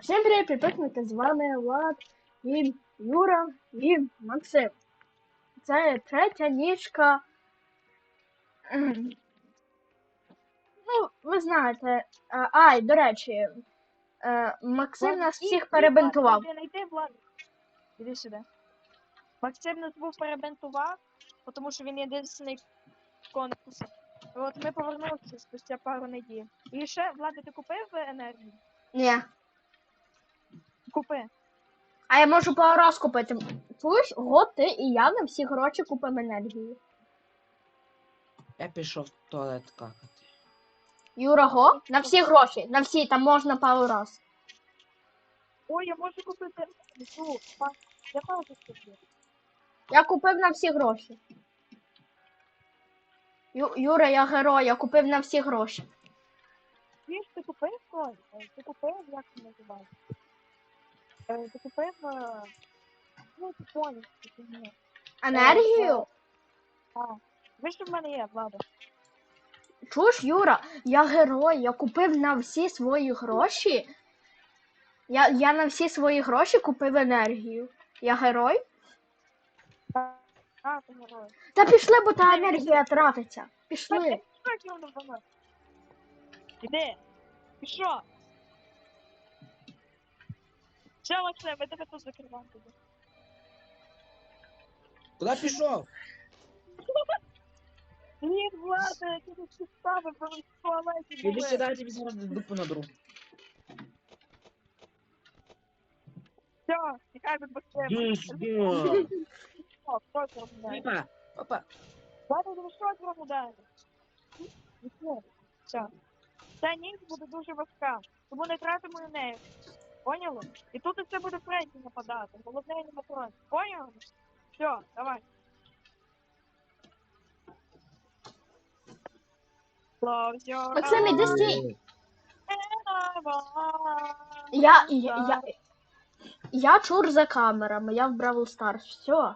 Всім привіт, підписники, з вами Влад і Юра і Максим. Це третя ніжка. Ем, Ну, ви знаєте. А, а, до речі, е, Максим нас всіх перебинтував. Ти. Іди сюди. Максим нас був перебинтував, тому що він єдиний конкурс. І от ми повернулися спустя пару неділь. І ще, Влада, ти купив енергію? Ні. Купи. А я можу пару раз купити. Чуєш, го, ти і я на всі гроші купимо енергію. Я пішов в туалет какати. Юра, го, на всі гроші, на всі, там можна пару раз. Ой, я можу купити. Па- я паузу куплю. Я купив на всі гроші. Ю, Юра, я герой, я купив на всі гроші. Ти ж ти купив той? Е, Ти купив, як це називається? Е, Ти купив. е, Ну, ні. Енергію? Ви що в мене є, Влада? Чуєш, Юра, я герой, я купив на всі свої гроші. Я, я на всі свої гроші купив енергію. Я герой? А, ти герой. Та пішли, бо та енергія тратиться. Пішли. Іди. Пішов. Все, Максим, ми тебе тут закриваємо. тоді. Куди пішов? Ні, Влада, я тебе підставив, бо ви в туалеті Іди були. сюди, я тобі зараз дупу надру. Все, тікай від Максима. О, хто це? Опа, опа. Влада, ти що це робить? Все. Ця ніч буде дуже важка, тому не тратимо неї. Поняли? І тут це буде Френці нападати. Головне аніматрон. Поняли? Все, давай. Close your Максим, іди eyes стій. and I Я, я, я, я чур за камерами, я в Бравл Старс, все.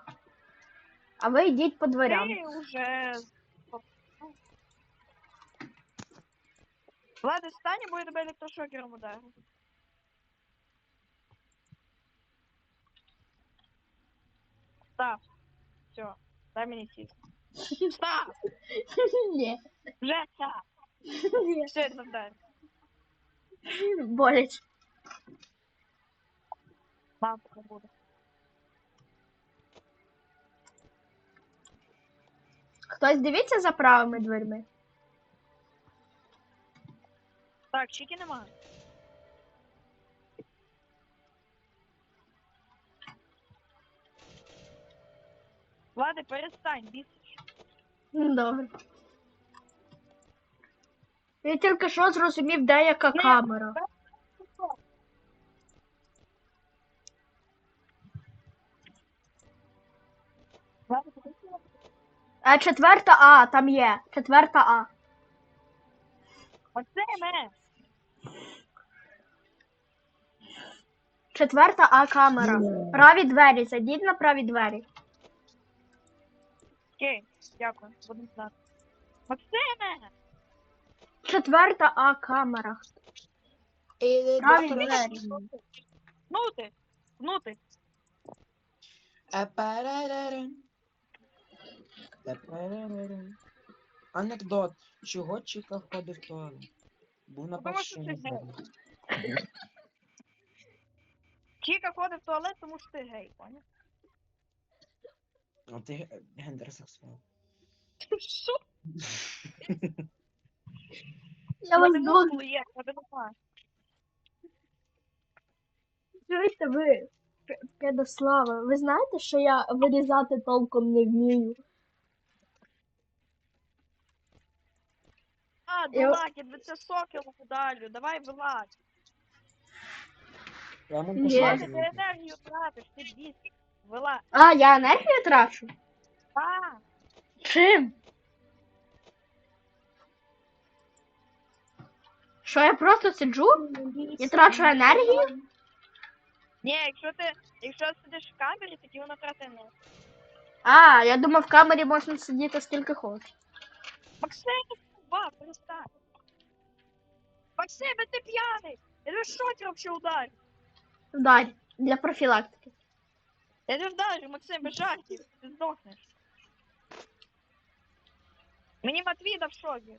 А ви йдіть по дверям. Ти уже... Влада, стань, бо я тебе електрошокером ударю. Став. Все, дай мені сісти. Став! Ні. Вже став! Ні. Все, це вдарь. Болять. Лампу буде. Хтось дивиться за правими дверми? Так, чеки нема. Влада, перестань, бісиш. Ну, Добре. Я тільки що зрозумів, де яка камера. Влада. А четверта А, там є. Четверта А. Максиме! Четверта А камера. Праві двері, зайдіть на праві двері. Окей, дякую, будемо знати. Максиме! Четверта А камера. Праві двері. Гнути! Гнути! Епарарарам. Епарарарам. Анекдот. Чого Чіка ходив в туалет? Був на Тому що першому ти гей. Чіка ходить в туалет, тому що ти гей, поняв? А ти ге- гендерсексуал. Що? Я вас нема. чуєте ви, Педослава. Ви знаєте, що я вирізати толком не вмію? А, Я- дурак, я тебе це сокілу подалю, давай вилазь. Я вам Ні. Ти енергію тратиш, ти бісиш. Вилазь. А, я енергію трачу? А, Чим? Що я просто сиджу? Я трачу енергію? ні, якщо ти, якщо сидиш в камері, тоді вона тратить енергію. А, я думав, в камері можна сидіти скільки хочеш. Максим, ба, перестань. Максим, ти п'яний! Я тебе вообще ударю? Вдарь. Для профілактики. Я не вдарю, Максим, без жартів. Ти здохнеш. Мені Матвій дав шокі.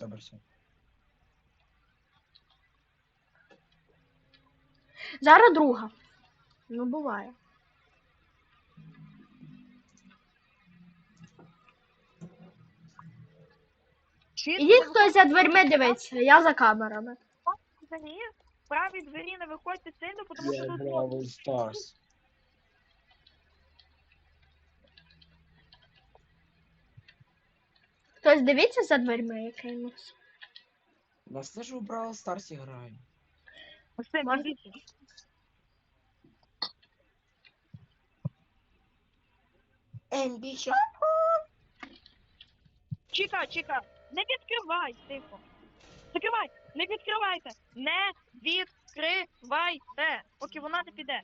Добре, все. Зараз друга. Ну, буває. Ідіть хтось за дверми дивиться, я за камерами. Взагалі, в правій двері не виходьте сильно, тому що Я тут Бравл Stars. Хтось дивиться за дверми якимось. Я слышу, в Бравл Stars граю. Максим, Можна? дивіться. Ембіша. Чіка, чіка, не відкривай, тихо. Закривай, не відкривайте. Не відкривайте, поки вона не піде.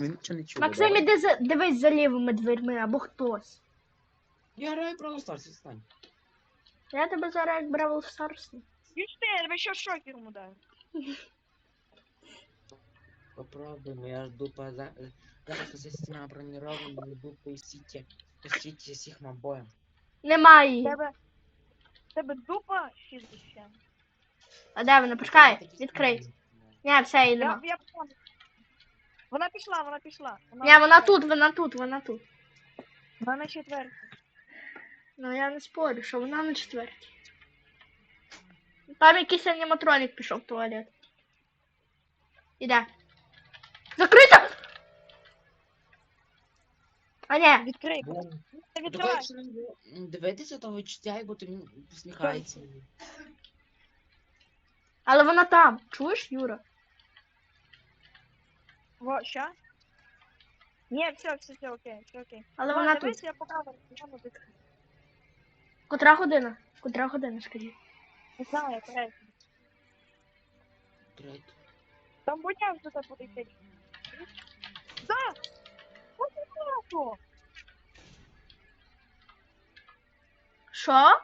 Він нічого не чує. Максим, іди за... дивись за лівими дверми або хтось. Я граю Бравл Stars, стань. Я тебе зараз як Бравл Старс. Ти, тебе що шокером ударив? Попробуем, я жду по за... Зараз за стіна бронирована, жду по сіті. По сіті Сігма боєм. Немає її. Тебе, тебе дупа 60. А де вона? Пускай, відкрий. Ні, все, її нема. я понял. Вона пішла, вона пішла. Вона, Ні, вона тут, вона тут, вона тут. Вона на четвертій. Ну я не спорю, що вона на четвертій. Там якийсь аніматронік пішов в туалет. Іде. Закрито! А ні, Відкрий. Не Давай, відкривай. якщо не дивитися, то відчуття, бо він посміхається. але вона там. Чуєш, Юра? Во, ща? Ні, все, все, все, окей, все окей. Але вона дивись, тут. я покажу. Я не знаю, Котра година? Котра година, скажіть. Не знаю, корейсь. Третій. Там будня вже тут буде йти. Да! Що?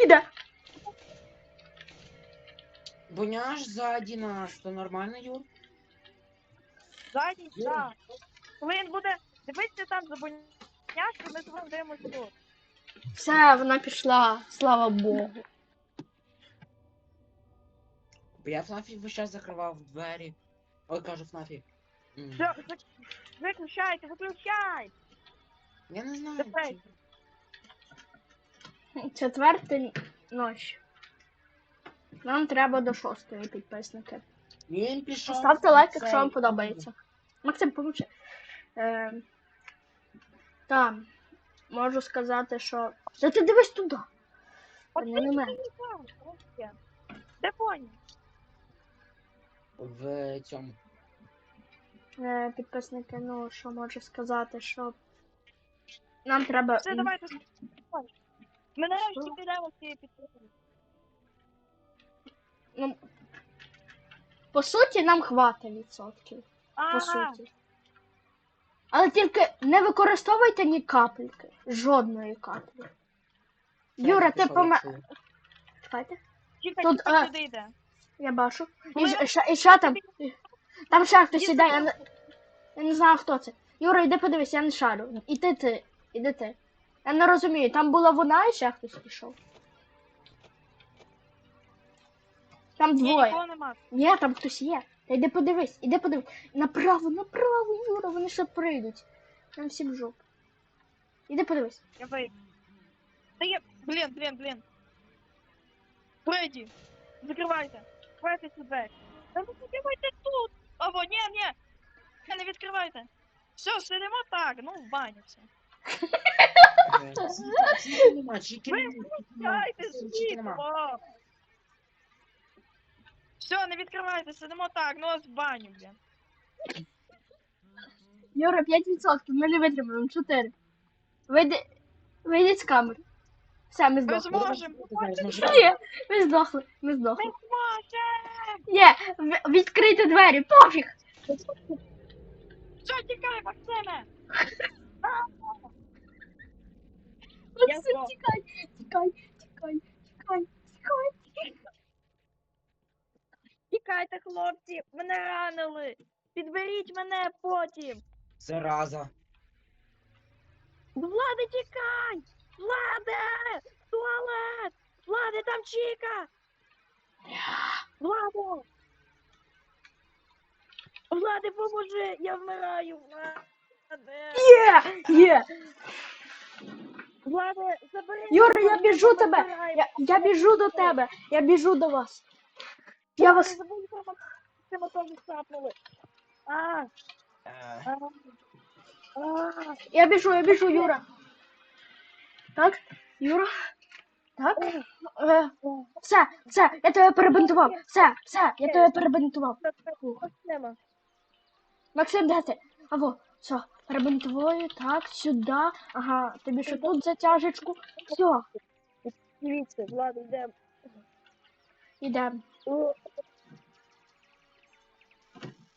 Іде. Буняш ззаді нас, то нормально, Юр? Задній, Є. так. Коли він буде дивитися там за буняшки, ми з вами дивимося тут. Все, вона пішла, слава Богу. Бо я Фнафі весь час закривав двері. Ой, кажу Фнафі. Все, виключайте, виключайте! Я не знаю. Давай. Четверта ночі. Нам треба до шостої підписники. Він пішов. Ставте лайк, цей. якщо вам подобається. Максим, помовчи. Е, там, можу сказати, що. Та ти дивись туди. От Не на мене. Де поні? В цьому. Е, підписники, ну, що можу сказати, що. Нам треба. Все, давайте. Ми нарешті підемо з цієї підписки. Ну, по суті, нам хватить відсотків. По суті. Але тільки не використовуйте ні капельки. Жодної каплі. Юра, ти поме. Чекайте. тільки Тут, а, туди йде. Я бачу. І, ж- ще, і ще там. Там ще хтось іде, я не, я не знаю, хто це. Юра, йди подивись, я не шарю. Іди ти, іди ти. Я не розумію, там була вона і ще хтось пішов. Там двоє. нема. Ні, там хтось є. Та йди подивись, іди подивись. Направо, направо, Юра, вони ще прийдуть. Там всі в жопу. Іди подивись. Я вийду. Та є. Блін, блін, блін. Фредді, закривайте. Закривайте цю двері. Та не закривайте тут. Або ні, ні. Не, не відкривайте. Все, сидимо так, ну в бані все. Ви світло. Все, не відкривайте, сидимо так, ну ось в баню, блін. Юра, 5%, ми не витримаємо. 4. Вийди. Вийдіть з камери. Все, ми Ми здохли. зможемо. Ні, ми здохли, ми Ми здохли. зможемо. Є, в- відкрийте двері, пофіг. Все, тікай, Максиме. Максим, тікай, тікай, тікай, тікай, тікай. Тікайте, хлопці, мене ранили. Підберіть мене потім. Зараза. Влади, тікай! Владе! Туалет! Влади, там Чіка! Владе! Влади, поможи! Я вмираю! Владе! Є, є. Владе, забери! Юра, я біжу тебе. Я, я біжу до тебе. Я біжу до вас. Я вас. забудь про Максима теж сапнули. А, Е, а, а, Я біжу, я біжу, Юра. Так, Юра. Так. Е, все, все, я тебе перебинтував. Все, все, я тебе перебинтував. Максим, де ти? Аво, все, перебинтували, так, сюди. Ага, тобі ще тут затяжечку. Все, Дивіться, Влад, йдемо. йдемо. О,